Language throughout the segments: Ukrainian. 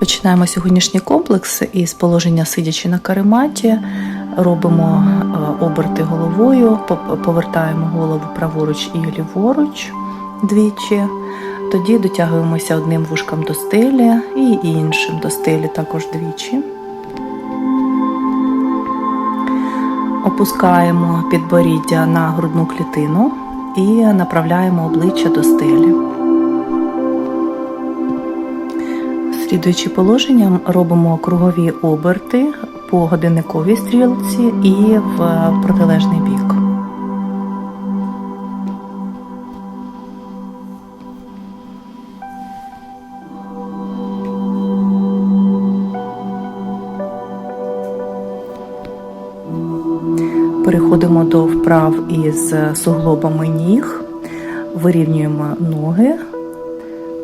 Починаємо сьогоднішній комплекс із положення сидячи на карематі. Робимо е, оберти головою, повертаємо голову праворуч і ліворуч двічі. Тоді дотягуємося одним вушком до стелі і іншим до стелі також двічі. Опускаємо підборіддя на грудну клітину і направляємо обличчя до стелі. Слідуючи положенням, робимо кругові оберти по годинниковій стрілці і в протилежний бік. Переходимо до вправ із суглобами ніг, вирівнюємо ноги,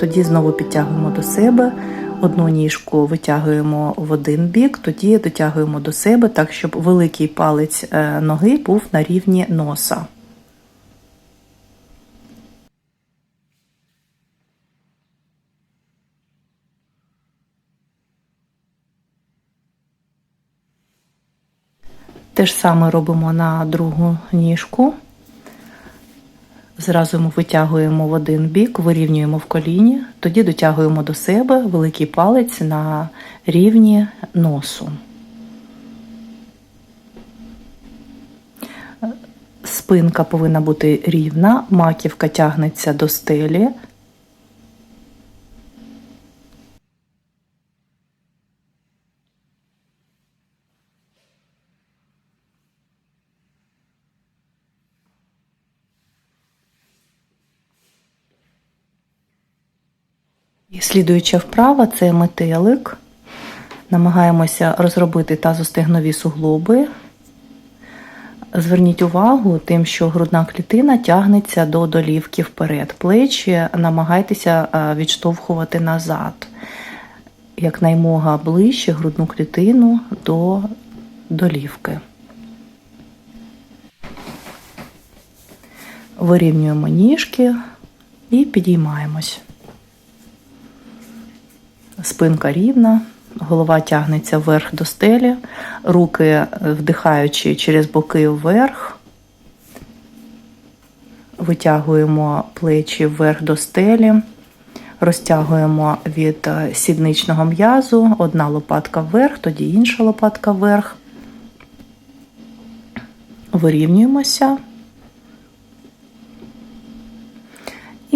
тоді знову підтягуємо до себе. Одну ніжку витягуємо в один бік, тоді дотягуємо до себе так, щоб великий палець е, ноги був на рівні носа. Те ж саме робимо на другу ніжку. Зразу ми витягуємо в один бік, вирівнюємо в коліні, тоді дотягуємо до себе великий палець на рівні носу. Спинка повинна бути рівна, маківка тягнеться до стелі. І слідуюча вправа це метелик. Намагаємося розробити тазостегнові суглоби. Зверніть увагу тим, що грудна клітина тягнеться до долівки вперед. Плечі намагайтеся е, відштовхувати назад. Якнаймога ближче грудну клітину до долівки. Вирівнюємо ніжки і підіймаємось. Спинка рівна, голова тягнеться вверх до стелі, руки е, вдихаючи через боки вверх, витягуємо плечі вверх до стелі, розтягуємо від е, сідничного м'язу, одна лопатка вверх, тоді інша лопатка вверх. Вирівнюємося.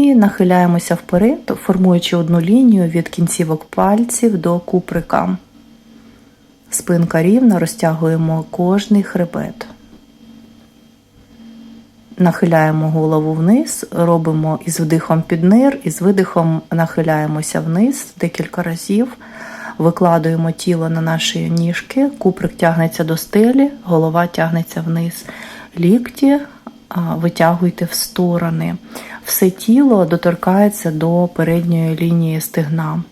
І нахиляємося вперед, формуючи одну лінію від кінцівок пальців до куприка. Спинка рівна, розтягуємо кожний хребет. Нахиляємо голову вниз, робимо із вдихом піднир, і з видихом нахиляємося вниз декілька разів, викладуємо тіло на наші ніжки, куприк тягнеться до стелі, голова тягнеться вниз. Лікті витягуйте в сторони. Все тіло доторкається до передньої лінії стегна.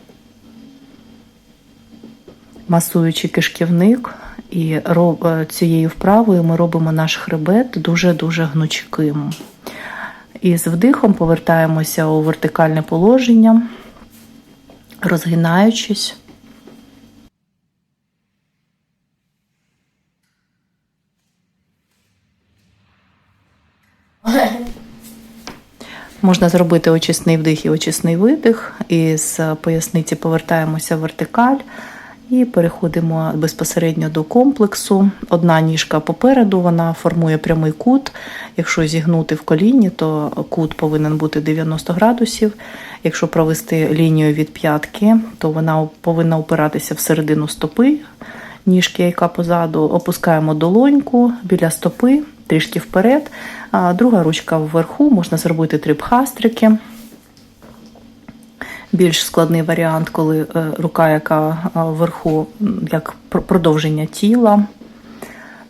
Масуючи кишківник, і е, цією вправою ми робимо наш хребет дуже-дуже гнучким. І з вдихом повертаємося у вертикальне положення, розгинаючись. Можна зробити очисний вдих і очисний видих. І з поясниці повертаємося в вертикаль і переходимо безпосередньо до комплексу. Одна ніжка попереду, вона формує прямий кут. Якщо зігнути в коліні, то кут повинен бути 90 градусів. Якщо провести лінію від п'ятки, то вона повинна опиратися в середину стопи. Ніжки, яка позаду, опускаємо долоньку біля стопи, трішки вперед. А друга ручка вверху, можна зробити трипхастрики. Більш складний варіант, коли е, рука, яка е, вверху, як продовження тіла,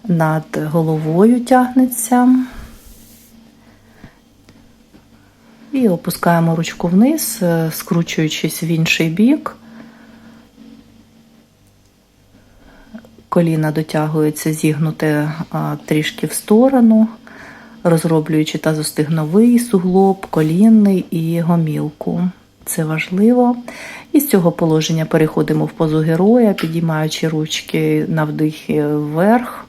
над головою тягнеться. І опускаємо ручку вниз, е, скручуючись в інший бік. Коліна дотягується зігнуте трішки в сторону, розроблюючи тазостигновий суглоб, колінний і гомілку. це важливо. І з цього положення переходимо в позу героя, підіймаючи ручки на вдихі вверх,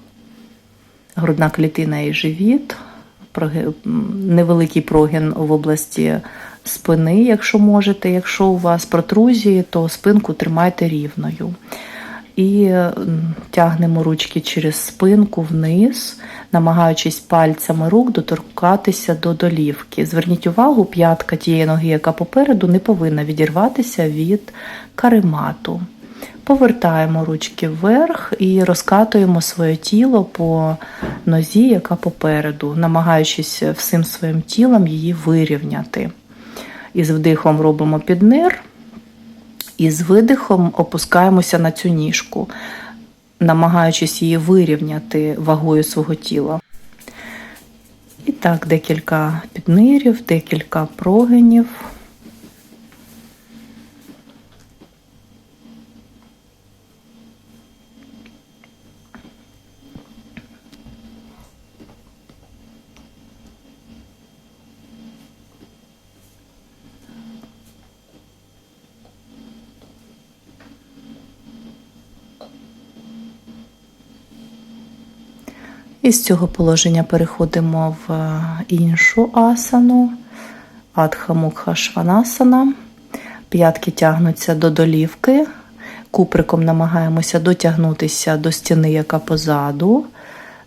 грудна клітина і живіт, невеликий прогін в області спини, якщо можете. Якщо у вас протрузії, то спинку тримайте рівною. І тягнемо ручки через спинку вниз, намагаючись пальцями рук доторкатися до долівки. Зверніть увагу, п'ятка тієї ноги, яка попереду, не повинна відірватися від каремату. Повертаємо ручки вверх і розкатуємо своє тіло по нозі, яка попереду, намагаючись всім своїм тілом її вирівняти. І з вдихом робимо піднир, і з видихом опускаємося на цю ніжку, намагаючись її вирівняти вагою свого тіла. І так, декілька піднирів, декілька прогинів. І з цього положення переходимо в е, іншу асану, Адха Мукха Шванасана. П'ятки тягнуться до долівки. Куприком намагаємося дотягнутися до стіни, яка позаду.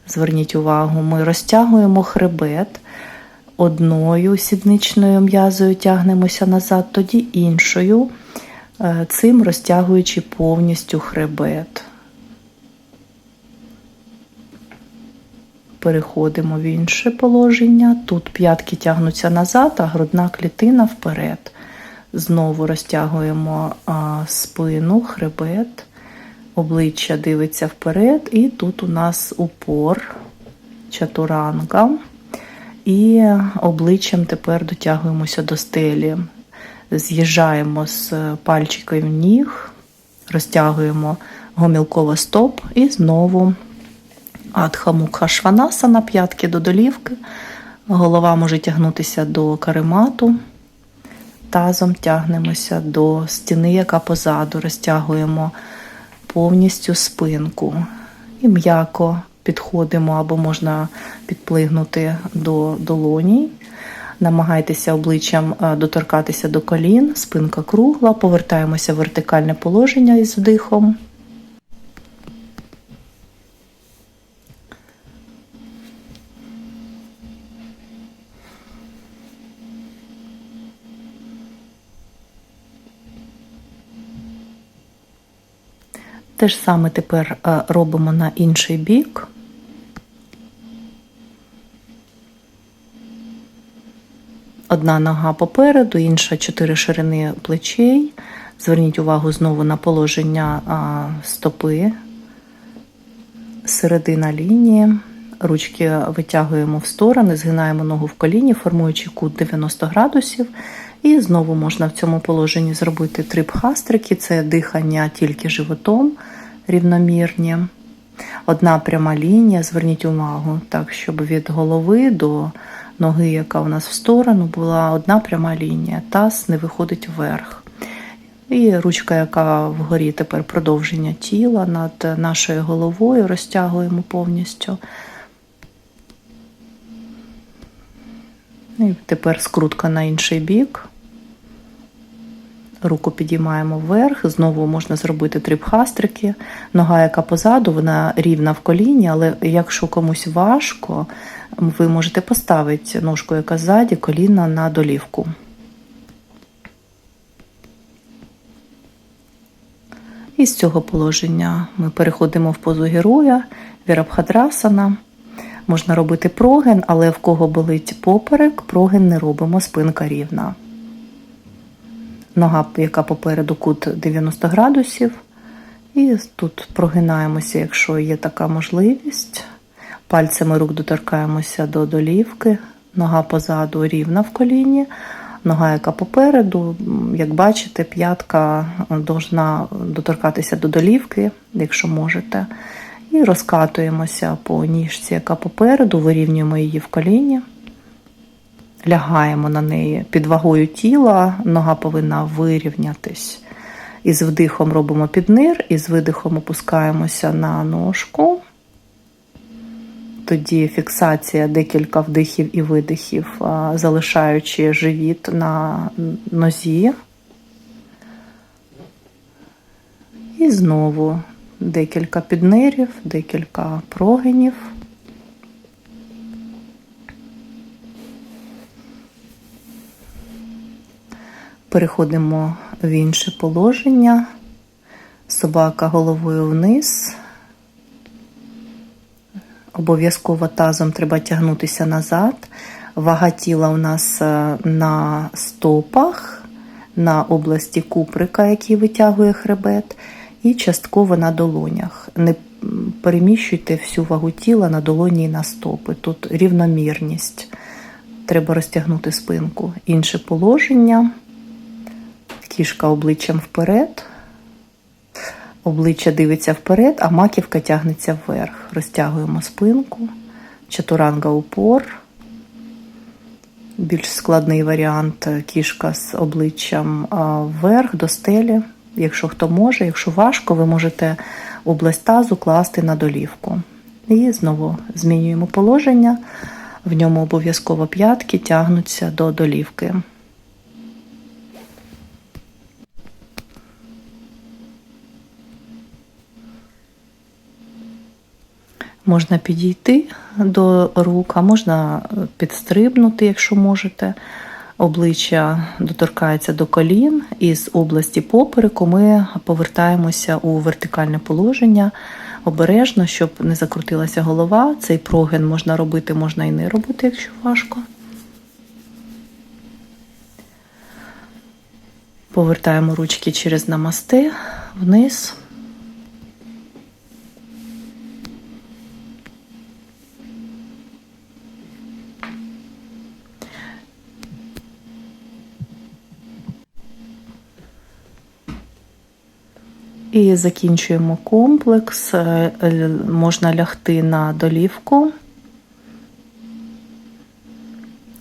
Зверніть увагу, ми розтягуємо хребет. Одною сідничною м'язою тягнемося назад, тоді іншою, е, цим розтягуючи повністю хребет. Переходимо в інше положення. Тут п'ятки тягнуться назад, а грудна клітина вперед. Знову розтягуємо спину, хребет, обличчя дивиться вперед, і тут у нас упор, чатуранга. І обличчям тепер дотягуємося до стелі. З'їжджаємо з пальчиків ніг, розтягуємо гомілково стоп і знову Адха Мукха Шванасана, п'ятки до долівки. Голова може тягнутися до каремату. Тазом тягнемося до стіни, яка позаду, розтягуємо повністю спинку. І м'яко підходимо або можна підплигнути до долоні. Намагайтеся обличчям е, доторкатися до колін, спинка кругла, повертаємося в вертикальне положення із вдихом. Те ж саме тепер е, робимо на інший бік. Одна нога попереду, інша чотири ширини плечей. Зверніть увагу знову на положення стопи, середина лінії. Ручки витягуємо в сторони, згинаємо ногу в коліні, формуючи кут 90 градусів. І знову можна в цьому положенні зробити три бхастрики, це дихання тільки животом рівномірні. Одна пряма лінія, зверніть увагу, так, щоб від голови до ноги, яка у нас в сторону, була одна пряма лінія. Таз не виходить вверх. І ручка, яка вгорі тепер продовження тіла над нашою головою, розтягуємо повністю. І тепер скрутка на інший бік. Руку підіймаємо вверх, знову можна зробити три бхастрики. Нога, яка позаду, вона рівна в коліні, але якщо комусь важко, ви можете поставити ножку, яка ззаді, коліна на долівку. І з цього положення ми переходимо в позу героя, вірабхадрасана. Можна робити проген, але в кого болить поперек, проген не робимо, спинка рівна. Нога, яка попереду кут 90 градусів. І тут прогинаємося, якщо є така можливість. Пальцями рук доторкаємося до долівки, нога позаду рівна в коліні, нога, яка попереду, як бачите, п'ятка должна доторкатися до долівки, якщо можете. І розкатуємося по ніжці, яка попереду, вирівнюємо її в коліні. Лягаємо на неї під вагою тіла, нога повинна вирівнятись. І з вдихом робимо піднир, і з видихом опускаємося на ножку. Тоді фіксація декілька вдихів і видихів, залишаючи живіт на нозі. І знову декілька піднирів, декілька прогинів. Переходимо в інше положення. Собака головою вниз. Обов'язково тазом треба тягнутися назад. Вага тіла у нас е, на стопах, на області куприка, який витягує хребет, і частково на долонях. Не переміщуйте всю вагу тіла на долоні і на стопи. Тут рівномірність. Треба розтягнути спинку. Інше положення. Кішка обличчям вперед. Обличчя дивиться вперед, а маківка тягнеться вверх. Розтягуємо спинку, чатуранга упор. Більш складний варіант кішка з обличчям вверх до стелі. Якщо хто може, якщо важко, ви можете область тазу класти на долівку. І знову змінюємо положення. В ньому обов'язково п'ятки тягнуться до долівки. Можна підійти до рук, а можна підстрибнути, якщо можете. Обличчя доторкається до колін, і з області попереку ми повертаємося у вертикальне положення обережно, щоб не закрутилася голова. Цей прогин можна робити, можна і не робити, якщо важко. Повертаємо ручки через намасте вниз. І закінчуємо комплекс. Е, Можна лягти на долівку.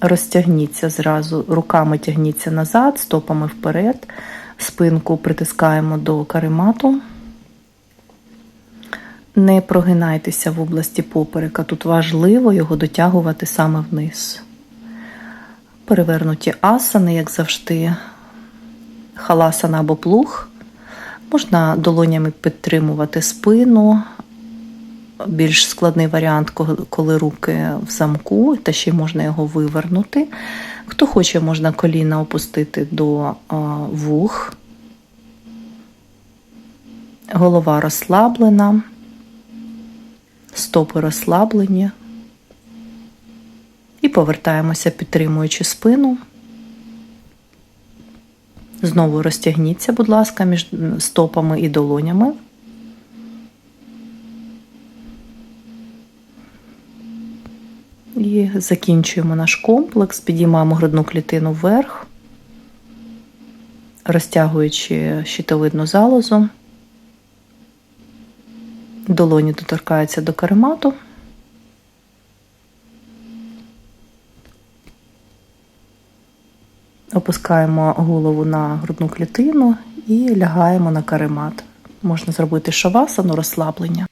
Розтягніться зразу, руками тягніться назад, стопами вперед, спинку притискаємо до каремату. Не прогинайтеся в області поперека. Тут важливо його дотягувати саме вниз. Перевернуті асани, як завжди, халасана або плуг. Можна долонями підтримувати спину. Більш складний варіант, коли руки в замку, та ще можна його вивернути. Хто хоче, можна коліна опустити до вух. Голова розслаблена, стопи розслаблені. І повертаємося, підтримуючи спину. Знову розтягніться, будь ласка, між стопами і долонями. І закінчуємо наш комплекс, підіймаємо грудну клітину вверх, розтягуючи щитовидну залозу. Долоні доторкаються до каремату. Опускаємо голову на грудну клітину і лягаємо на каремат. Можна зробити шавасану розслаблення.